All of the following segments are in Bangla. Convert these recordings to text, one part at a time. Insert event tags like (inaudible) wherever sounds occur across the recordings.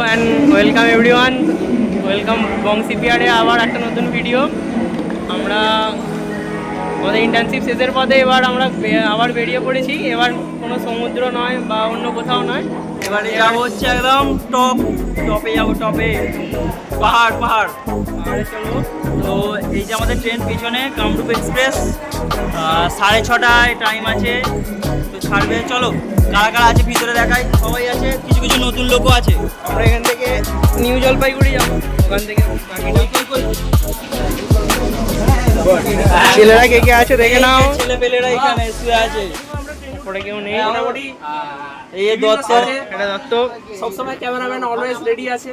অ্যান্ড ওয়েলকাম এভরিওয়ান ওয়েলকাম বংশী পিয়ারে আবার একটা নতুন ভিডিও আমরা আমাদের ইন্টার্নশিপ শেষের পথে এবার আমরা আবার বেরিয়ে পড়েছি। এবার কোনো সমুদ্র নয় বা অন্য কোথাও নয়। এবারে যাব হচ্ছে একদম টপ টপে যাব টপে পাহাড় পাহাড়। পাহাড়ে তো এই যে আমাদের ট্রেন পিছনে কামরূপ এক্সপ্রেস সাড়ে ছটায় টাইম আছে। তো ছাড়বে, চলো। কারা কারা আছে ভিতরে দেখাই? সবাই আছে কিছু কিছু নতুন লোকও আছে। আমরা এখান থেকে নিউ জলপাইগুড়ি যাব। ওখান থেকে ছেলেরা কে কে আছে দেখে নাও। ছেলে পেলেরা এখানে শুয়ে আছে। পরে কেউ নেই। মোটামুটি এই দত্ত। এটা দত্ত। সবসময় ক্যামেরাম্যান অলওয়েজ রেডি আছে।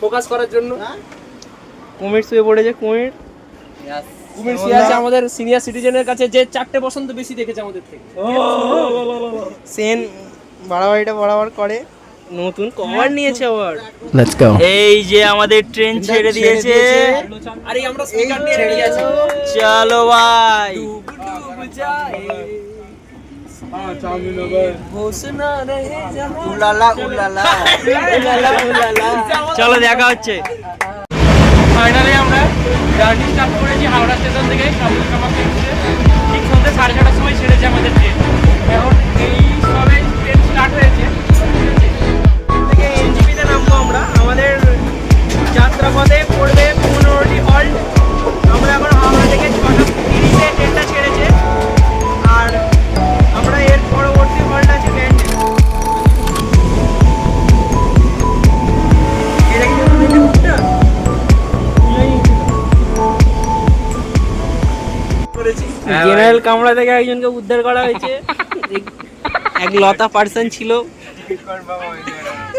ফোকাস করার জন্য। কুমির শুয়ে পড়েছে কুমির। কুমির সিং আছে আমাদের সিনিয়র সিটিজেনের কাছে যে চারটে বসন্ত বেশি দেখেছে আমাদের থেকে। সেন বাড়াবাড়িটা বরাবর করে নতুন কভার নিয়েছে আবার এই যে আমাদের ট্রেন ছেড়ে দিয়েছে। আরে আমরা স্পিকার নিয়ে রেডি আছি। চলো ভাই। চলো দেখা হচ্ছে। ফাইনালি আমরা জার্নি স্টার্ট করেছি হাওড়া স্টেশন থেকে কাবুলকামা এক্সপ্রেস ঠিক সন্ধ্যে সাড়ে ছটার সময় ছেড়েছে আমাদের জেনারেল কামরা থেকে একজনকে উদ্ধার করা হয়েছে। এক- লতা পার্সন ছিল।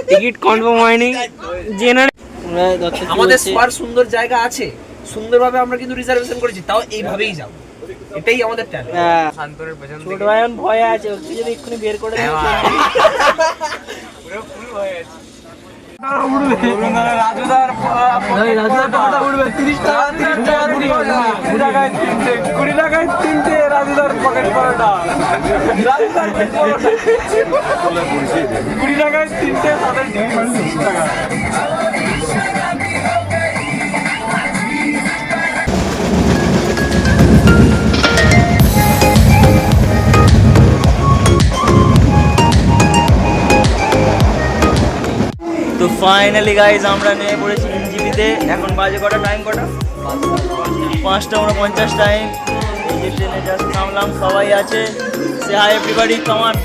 টিকিট কনফার্ম হয়নি। জেনারেল আমাদের সবার সুন্দর জায়গা আছে। সুন্দরভাবে আমরা কিন্তু রিজার্ভেশন করেছি তাও এইভাবেই যাব। এটাই আমাদের ট্যালেন্ট হ্যাঁ। ছোট ভাই এখন ভয়ে আছে ওকে যদি এক্ষুনি বের করে দেয়। কুড়ি টাকায় তিনটে রাজুদার পকেট পরোটা। কুড়ি টাকায় তিনটে তাদের টাকা। তো ফাইনালি গাইজ আমরা নেমে পড়েছি ইঞ্জিবিতে এখন বাজে কটা? টাইম কটা? পাঁচটা উনপঞ্চাশ টাইম এই যে ট্রেনে জাস্ট নামলাম সবাই আছে। সে হাই এভরিবাডি কমান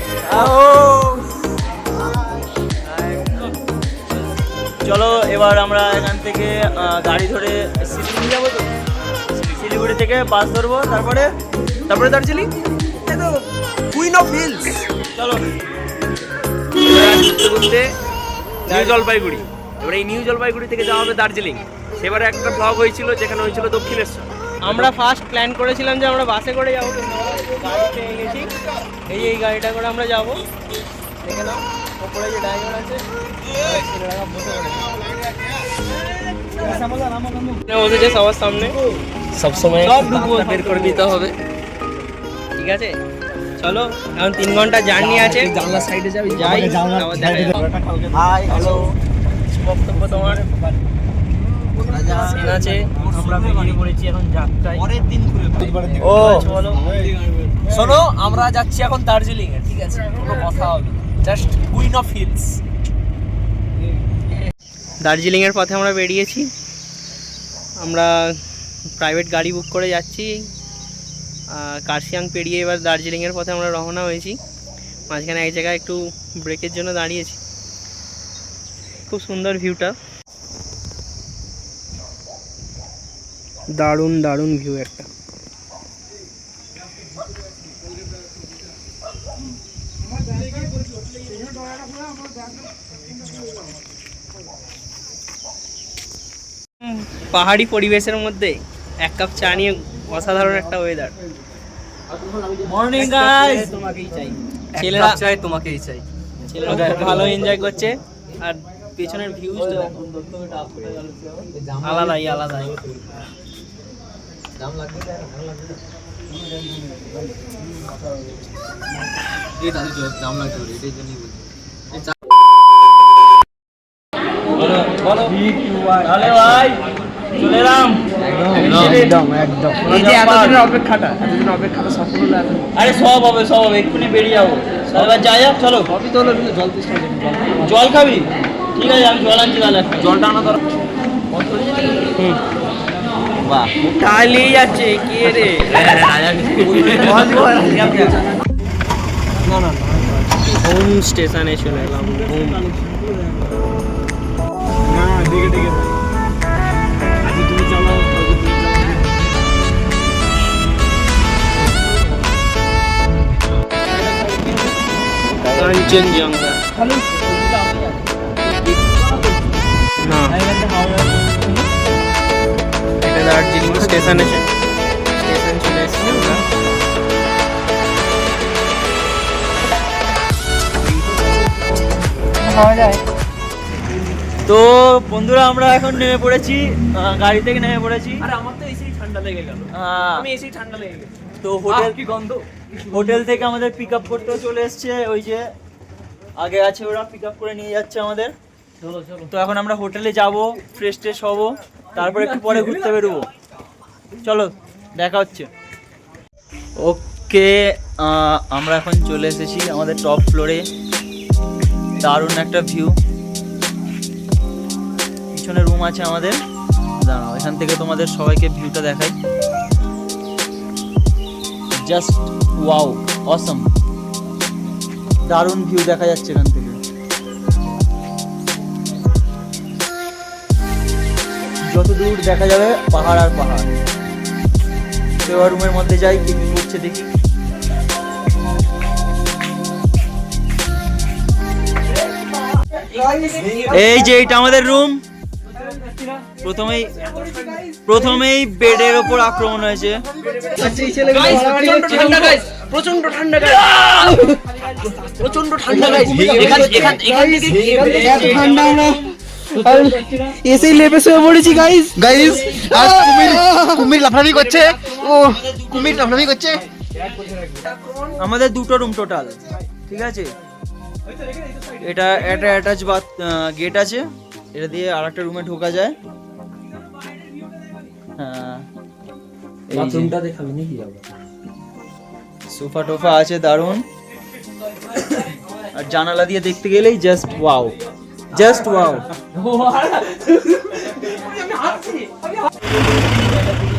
চলো এবার আমরা এখান থেকে গাড়ি ধরে শিলিগুড়ি যাব তো? শিলিগুড়ি থেকে বাস ধরবো তারপরে? তারপরে দার্জিলিং? কুইন অফ হিলস চলো। ঘুরতে ঘুরতে নিউ জলপাইগুড়ি। এবার এই নিউ জলপাইগুড়ি থেকে যাওয়া হবে দার্জিলিং। সেবারে একটা ব্লগ হয়েছিল যেখানে হয়েছিল দক্ষিণেশ্বর। আমরা ফার্স্ট প্ল্যান করেছিলাম যে আমরা বাসে করে যাব গাড়ি পেয়ে গেছি। এই এই গাড়িটা করে আমরা যাব। দেখে নাও ওপরে যে ড্রাইভার আছে সবার সামনে সবসময় সব বের করে দিতে হবে। ঠিক আছে? চলো এখন তিন ঘণ্টা জার্নি আছে। জানলা সাইডে যাবি যাই। হাই হ্যালো বক্তব্য তোমার। আছে। আমরা বেরিয়ে পড়েছি এখন যাত্রায়। পরের দিন ঘুরে ও। বলো। শোনো আমরা যাচ্ছি এখন দার্জিলিং এ ঠিক আছে? কোনো কথা হবে জাস্ট কুইন অফ হিলস দার্জিলিংয়ের পথে আমরা বেরিয়েছি। আমরা প্রাইভেট গাড়ি বুক করে যাচ্ছি। কার্শিয়াং পেরিয়ে এবার দার্জিলিংয়ের পথে আমরা রওনা হয়েছি। মাঝখানে এক জায়গায় একটু ব্রেকের জন্য দাঁড়িয়েছি। খুব সুন্দর ভিউটা দারুণ দারুণ ভিউ একটা। পাহাড়ি পরিবেশের মধ্যে এক কাপ চা নিয়ে অসাধারণ একটা ওয়েদার মর্নিং গাইস তোমাকেই চাই। ছেলেরা চাই তোমাকেই চাই। ছেলেরা ভালো এনজয় করছে। আর পেছনের ভিউজ ভিউজটা আলাদাই আলাদাই। এই দাদু জাম লাগছে এটাই জন্যই বলছি বলো ভাই চলে এলাম। একদম একদম এই যে এতদিনের অপেক্ষাটা অপেক্ষাটা সফল হলো আরে সব হবে সব হবে এক্ষুনি বেরিয়ে যাব। এবার যাই যাক চলো। তো কিন্তু জল তেষ্টা জল জল খাবি? ঠিক আছে আমি জল আনছি তাহলে জলটা আনা দরকার বাহ। চালিয়ে যাচ্ছে কে রে? হোম স্টেশনে চলে এলাম হোম। কাঞ্চনজঙ্ঘা না এটা দার্জিলিং স্টেশন আছে স্টেশন চলে এসেছি আমরা তো বন্ধুরা আমরা এখন নেমে পড়েছি গাড়ি থেকে নেমে পড়েছি। আরে আমার তো এসেই ঠান্ডা লেগে গেল। আমি এসেই ঠান্ডা লেগে গেল তো হোটেল কি গন্ধ? হোটেল থেকে আমাদের পিক আপ করতেও চলে এসছে, ওই যে আগে আছে ওরা পিক আপ করে নিয়ে যাচ্ছে আমাদের। তো এখন আমরা হোটেলে যাব ফ্রেশ ট্রেশ হব, তারপর একটু পরে ঘুরতে বেরোবো। চলো, দেখা হচ্ছে। ওকে আমরা এখন চলে এসেছি আমাদের টপ ফ্লোরে দারুণ একটা ভিউ পিছনে রুম আছে আমাদের। দাঁড়াও, এখান থেকে তোমাদের সবাইকে ভিউটা দেখাই। জাস্ট ওয়াও অসম দারুণ ভিউ দেখা যাচ্ছে এখান থেকে। যত দূর দেখা যাবে, পাহাড় আর পাহাড়। তো এবার রুমের মধ্যে যাই, কি করছে দেখি। এই যে এটা আমাদের রুম প্রথমেই প্রথমেই বেডের ওপর আক্রমণ হয়েছে। প্রচণ্ড ঠান্ডা প্রচণ্ড ঠান্ডা গাইস প্রচণ্ড ঠান্ডা গাইস এখান এখান এখান থেকে এত ঠান্ডা আমরা এসেই লেপে শুয়ে পড়েছি গাইস গাইস আজ কুমির কুমির লাফালাফি করছে। ও কুমির লাফালাফি করছে। আমাদের দুটো রুম টোটাল ঠিক আছে? এটা একটা অ্যাটাচ বাথ গেট আছে। এটা দিয়ে আর একটা রুমে ঢোকা যায়। বাথরুমটা দেখাবি নাকি আবার? সোফা টোফা আছে দারুণ। আর জানালা দিয়ে দেখতে গেলেই জাস্ট ওয়াও জাস্ট ওয়াও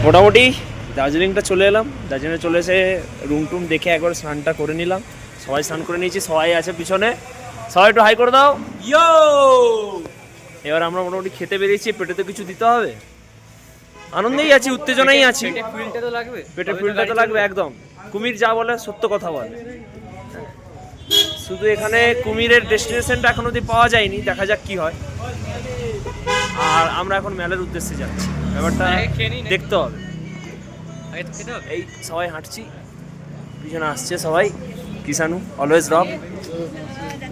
মোটামুটি দার্জিলিংটা চলে এলাম। দার্জিলিংয়ে চলে এসে রুম টুম দেখে একবার স্নানটা করে নিলাম। সবাই স্নান করে নিয়েছি সবাই আছে পিছনে। সবাই একটু হাই করে দাও। ইয়ো এবার আমরা মোটামুটি খেতে বেরিয়েছি পেটে তো কিছু দিতে হবে। আনন্দেই আছি উত্তেজনাই আছি। তো লাগবে। পেটে ফুলটা তো লাগবে একদম। কুমির যা বলে সত্য কথা বলে। শুধু এখানে কুমিরের ডেস্টিনেশনটা এখন অব্দি পাওয়া যায়নি দেখা যাক কি হয়। আর আমরা এখন মেলার উদ্দেশ্যে যাচ্ছি। ব্যাপারটা? দেখতে তো হবে। এই সবাই হাঁটছি। পিছনে আসছে সবাই। কিষানু অলওয়েজ রব।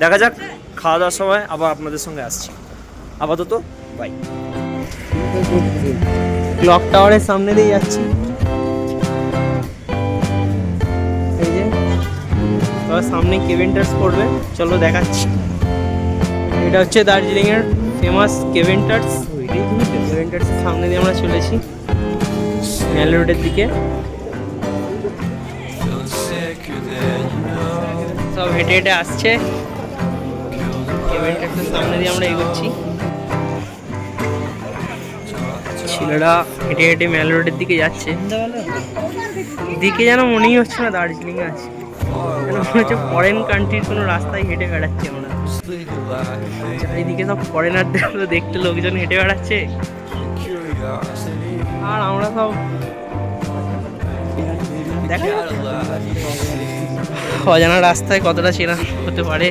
দেখা যাক খাওয়া দাওয়ার সময় আবার আপনাদের সঙ্গে আসছি। আপাতত বাই ক্লক টাওয়ারের সামনে দিয়ে যাচ্ছি। এই যে সামনে কেভেন্টার্স পড়বে। চলো দেখাচ্ছি। এটা হচ্ছে দার্জিলিং এর ফেমাস কেভেন্টার্স কেভেন্টার্সের সামনে দিয়ে আমরা চলেছি। মেল রোডের দিকে। সব হেঁটে হেঁটে আসছে। কেভেন্টার্সের সামনে দিয়ে আমরা এগোচ্ছি। ছেলেরা হেঁটে হেঁটে মেল রোডের দিকে যাচ্ছে। দিকে যেন মনেই হচ্ছে না দার্জিলিং আছে। মনে হচ্ছে ফরেন কান্ট্রির কোনো রাস্তায় হেঁটে বেড়াচ্ছি আমরা চারিদিকে সব ফরেনারদের দেখতে লোকজন হেঁটে বেড়াচ্ছে। আর আমরা সব দেখা অজানা রাস্তায় কতটা চেনা হতে পারে।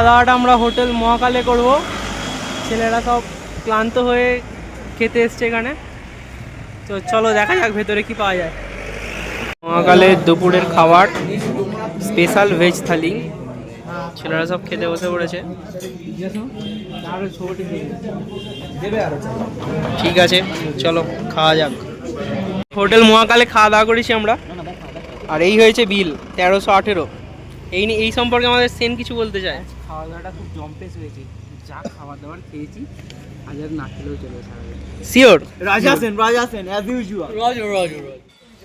খাওয়া দাওয়াটা আমরা হোটেল মহাকালে করব। ছেলেরা সব ক্লান্ত হয়ে খেতে এসছে এখানে। তো চলো দেখা যাক ভেতরে কি পাওয়া যায়। মহাকালের দুপুরের খাবার স্পেশাল ভেজ থালি। ছেলেরা সব খেতে বসে পড়েছে। ঠিক আছে, চলো খাওয়া যাক। হোটেল মহাকালে খাওয়া দাওয়া করেছি আমরা। আর এই হয়েছে বিল, তেরোশো আঠেরো। এই নিয়ে এই সম্পর্কে আমাদের সেন কিছু বলতে চায়? খাওয়া দাওয়াটা খুব জম্পেস হয়েছে। যা খাবার দাবার খেয়েছি আজ আর না খেলেও চলে sure Raja Sen Raja Sen as usual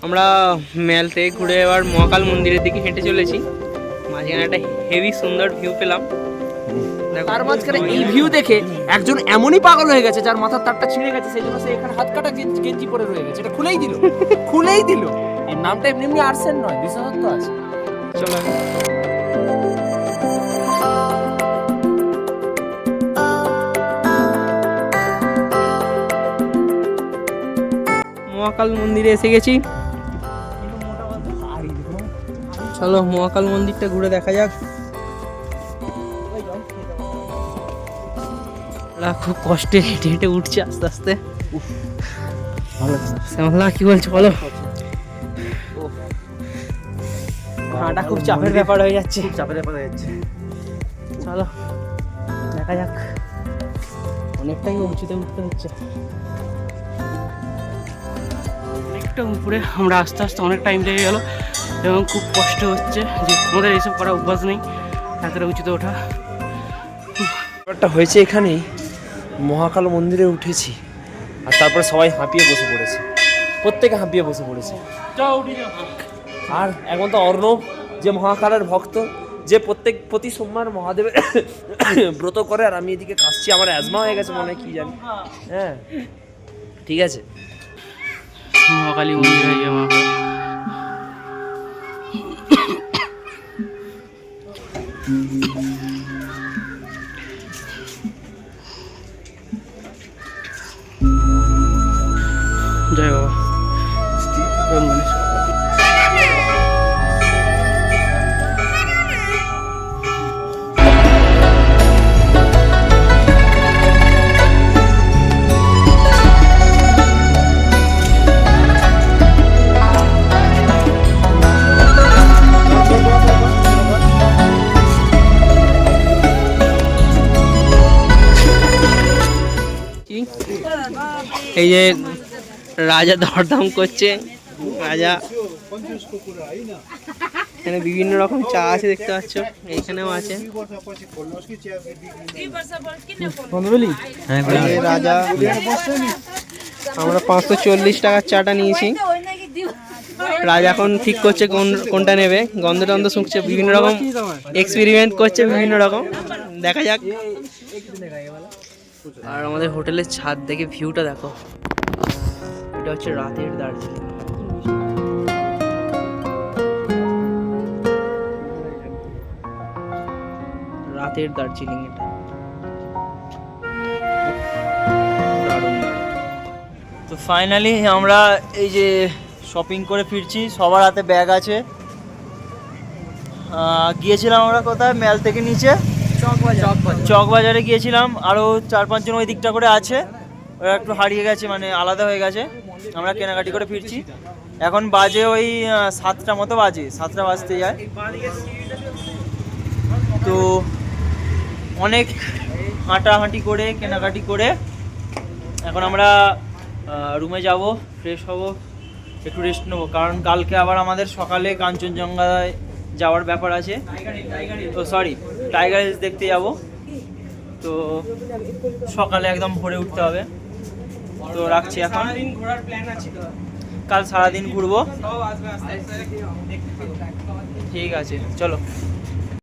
আমরা ম্যাল থেকে ঘুরে এবার মহাকাল মন্দিরের দিকে হেঁটে চলেছি। মাঝখানে একটা হেভি সুন্দর ভিউ পেলাম। তার মাঝখানে এই ভিউ দেখে একজন এমনই পাগল হয়ে গেছে যার মাথার তারটা ছিঁড়ে গেছে সেই জন্য সে এখানে হাত কাটা গেঞ্জি- গেঞ্জি পরে রয়ে গেছে। এটা খুলেই দিল। খুলেই দিল। এর নামটা এমনি এমনি আর্সেন নয় বিশেষত্ব আছে। চলো মহাকাল মন্দিরে এসে গেছি। চলো মহাকাল মন্দিরটা ঘুরে দেখা যাক। ওরা খুব কষ্টে হেঁটে হেঁটে উঠছে আস্তে আস্তে। শ্যামলা কি বলছো বলো? হাঁটা খুব চাপের ব্যাপার হয়ে যাচ্ছে। চাপে চাপে যাচ্ছে। চলো দেখা যাক। অনেকটাই উঁচুতে উঠতে হচ্ছে। অনেকটা উপরে আমরা আস্তে আস্তে অনেক টাইম লেগে গেল এবং খুব কষ্ট হচ্ছে যে আমাদের এইসব করা অভ্যাস নেই এতটা উঁচুতে ওঠা। ব্যাপারটা হয়েছে এখানেই, মহাকাল মন্দিরে উঠেছি আর তারপরে সবাই হাঁপিয়ে বসে পড়েছে। প্রত্যেকে হাঁপিয়ে বসে পড়েছে। আর এখন তো অর্ণব, যে মহাকালের ভক্ত, যে প্রত্যেক, প্রতি সোমবার মহাদেবের (coughs) ব্রত করে, আর আমি এদিকে কাশছি, আমার অ্যাজমা হয়ে গেছে মনে হয়, কি জানি। হ্যাঁ ঠিক আছে। মহাকালী মন্দির হয়ে যাবে মহাকাল এই যে রাজা দরদাম করছে রাজা। এখানে বিভিন্ন রকম চা আছে দেখতে পাচ্ছ এইখানেও আছে। রাজা। আমরা পাঁচশো চল্লিশ টাকার চাটা নিয়েছি। রাজা এখন ঠিক করছে কোন কোনটা নেবে। গন্ধ টন্ধ শুকছে বিভিন্ন রকম এক্সপেরিমেন্ট করছে বিভিন্ন রকম। দেখা যাক। আর আমাদের হোটেলের ছাদ দেখে ভিউটা দেখো। এটা হচ্ছে রাতের দার্জিলিং। রাতের দার্জিলিং এটা। তো ফাইনালি আমরা এই যে শপিং করে ফিরছি, সবার হাতে ব্যাগ আছে। গিয়েছিলাম আমরা কোথায়? ম্যাল থেকে নিচে। চক বাজারে গিয়েছিলাম আরও চার পাঁচজন ওই দিকটা করে আছে। ওরা একটু হারিয়ে গেছে মানে আলাদা হয়ে গেছে। আমরা কেনাকাটি করে ফিরছি। এখন বাজে ওই সাতটা মতো বাজে, সাতটা বাজতে যায়। তো অনেক হাঁটাহাঁটি করে, কেনাকাটি করে এখন আমরা রুমে যাব ফ্রেশ হব, একটু রেস্ট নেব। কারণ কালকে আবার আমাদের সকালে কাঞ্চনজঙ্ঘায় যাওয়ার ব্যাপার আছে। তো সরি টাইগার হিলস দেখতে যাব। তো সকালে একদম ভোরে উঠতে হবে। তো রাখছি এখন। কাল সারাদিন ঘুরবো। ঠিক আছে, চলো।